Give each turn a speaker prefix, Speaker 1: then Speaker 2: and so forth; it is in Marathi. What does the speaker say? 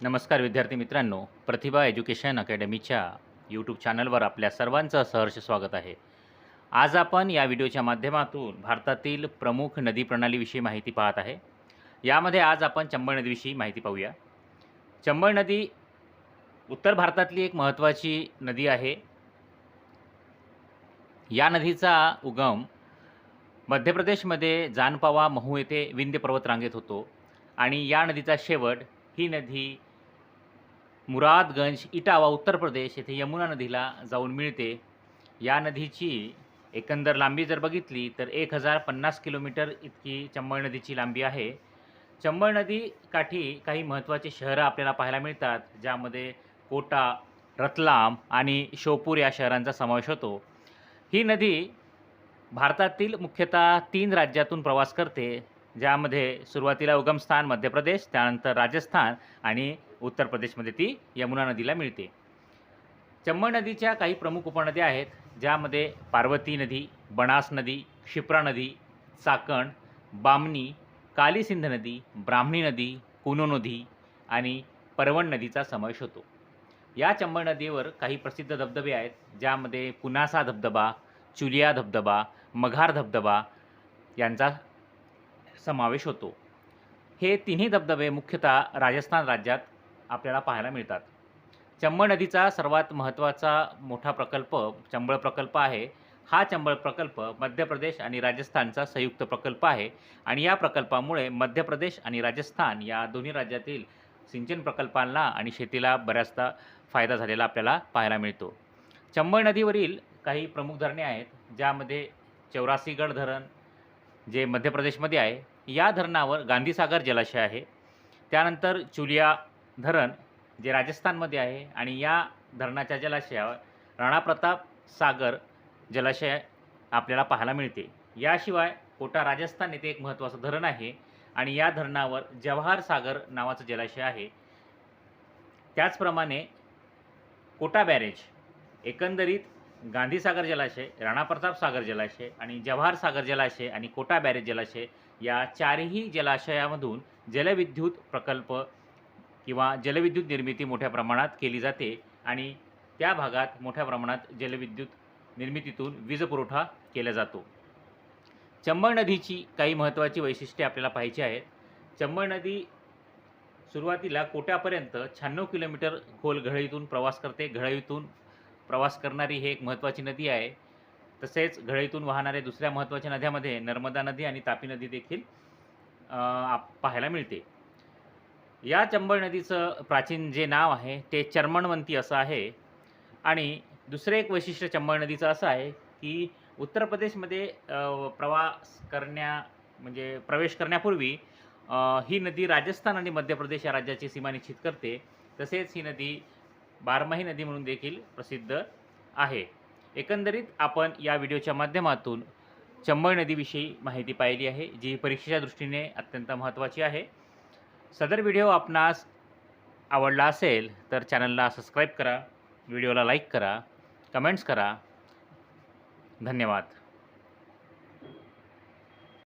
Speaker 1: नमस्कार विद्यार्थी मित्रांनो प्रतिभा एज्युकेशन अकॅडमीच्या यूट्यूब चॅनलवर आपल्या सर्वांचं सहर्ष स्वागत आहे. आज आपण या व्हिडिओच्या माध्यमातून भारतातील प्रमुख नदी प्रणालीविषयी माहिती पाहत आहे. यामध्ये आज आपण चंबळ नदीविषयी माहिती पाहूया. चंबळ नदी उत्तर भारतातली एक महत्त्वाची नदी आहे. या नदीचा उगम मध्य प्रदेशमध्ये जानपावा महू येथे विंध्य पर्वत रांगेत होतो आणि या नदीचा शेवट ही नदी मुरादगंज इटावा उत्तर प्रदेश येथे यमुना नदीला जाऊन मिळते. या नदीची एकंदर लांबी जर बघितली तर एक हजार पन्नास किलोमीटर इतकी चंबळ नदीची लांबी आहे. चंबळ नदी काठी काही महत्त्वाचे शहरं आपल्याला पाहायला मिळतात ज्यामध्ये कोटा रतलाम आणि शोपूर या शहरांचा समावेश होतो. ही नदी भारतातील मुख्यतः तीन राज्यातून प्रवास करते. ज्यामध्ये सुरुवातीला उगमस्थान मध्य प्रदेश त्यानंतर राजस्थान आणि उत्तर प्रदेशमध्ये ती यमुना नदीला मिळते. चंबळ नदीच्या काही प्रमुख उपनद्या आहेत ज्यामध्ये पार्वती नदी बनास नदी क्षिप्रा नदी चाकण बामणी कालीसिंध नदी ब्राह्मणी नदी कुनो नदी आणि परवण नदीचा समावेश होतो. या चंबळ नदीवर काही प्रसिद्ध धबधबे आहेत ज्यामध्ये पुनासा धबधबा चुलिया धबधबा मघार धबधबा यांचा समावेश होतो. हे तिन्ही धबधबे मुख्यतः राजस्थान राज्यात आपल्याला पाहायला मिळतात. चंबळ नदीचा सर्वात महत्त्वाचा मोठा प्रकल्प चंबळ प्रकल्प आहे. हा चंबळ प्रकल्प मध्य प्रदेश आणि राजस्थानचा संयुक्त प्रकल्प आहे आणि या प्रकल्पामुळे मध्य प्रदेश आणि राजस्थान या दोन्ही राज्यातील सिंचन प्रकल्पांना आणि शेतीला बऱ्याचदा फायदा झालेला आपल्याला पाहायला मिळतो. चंबळ नदीवरील काही प्रमुख धरणे आहेत ज्यामध्ये चौरासीगड धरण जे मध्य प्रदेशमध्ये आहे या धरणावर गांधीसागर जलाशय आहे. त्यानंतर चुलिया धरण जे राजस्थानमध्ये आहे आणि या धरणाच्या जलाशयावर राणाप्रताप सागर जलाशय आपल्याला पाहायला मिळते. याशिवाय कोटा राजस्थान येथे एक महत्त्वाचं धरण आहे आणि या धरणावर जवाहर सागर नावाचं जलाशय आहे. त्याचप्रमाणे कोटा बॅरेज एकंदरीत गांधीसागर जलाशय राणाप्रताप सागर जलाशय आणि जवाहर सागर जलाशय आणि कोटा बॅरेज जलाशय या चारही जलाशयामधून जलविद्युत प्रकल्प किंवा जलविद्युत निर्मिती मोठ्या प्रमाणात केली जाते आणि त्या भागात मोठ्या प्रमाणात जलविद्युत निर्मितीतून वीज पुरवठा केला जातो. चंबळ नदीची काही महत्त्वाची वैशिष्ट्ये आपल्याला पाहिजे आहेत. चंबळ नदी सुरुवातीला कोट्यापर्यंत शहाण्णव किलोमीटर खोल घळईतून प्रवास करते. घळईतून प्रवास करणारी ही एक महत्त्वाची नदी आहे. तसेच घळईतून वाहणाऱ्या दुसऱ्या महत्त्वाच्या नद्यामध्ये नर्मदा नदी आणि तापी नदी देखील आप- पाहायला मिळते. या चंबळ नदीचं प्राचीन जे नाव आहे ते चर्मणवंती असं आहे. आणि दुसरं एक वैशिष्ट्य चंबळ नदीचं असं आहे की उत्तर प्रदेशमध्ये प्रवास करण्या म्हणजे प्रवेश करण्यापूर्वी ही नदी राजस्थान आणि मध्य प्रदेश या राज्याची सीमा निश्चित करते. तसेच ही नदी बारमाही नदी म्हणून देखील प्रसिद्ध आहे. एकंदरीत आपण या व्हिडिओच्या माध्यमातून चंबळ नदीविषयी माहिती पाहिली आहे जी परीक्षेच्या दृष्टीने अत्यंत महत्त्वाची आहे. सदर व्हिडिओ आपणास आवडला असेल तर चॅनलला सबस्क्राईब करा व्हिडिओला लाईक करा कमेंट्स करा. धन्यवाद.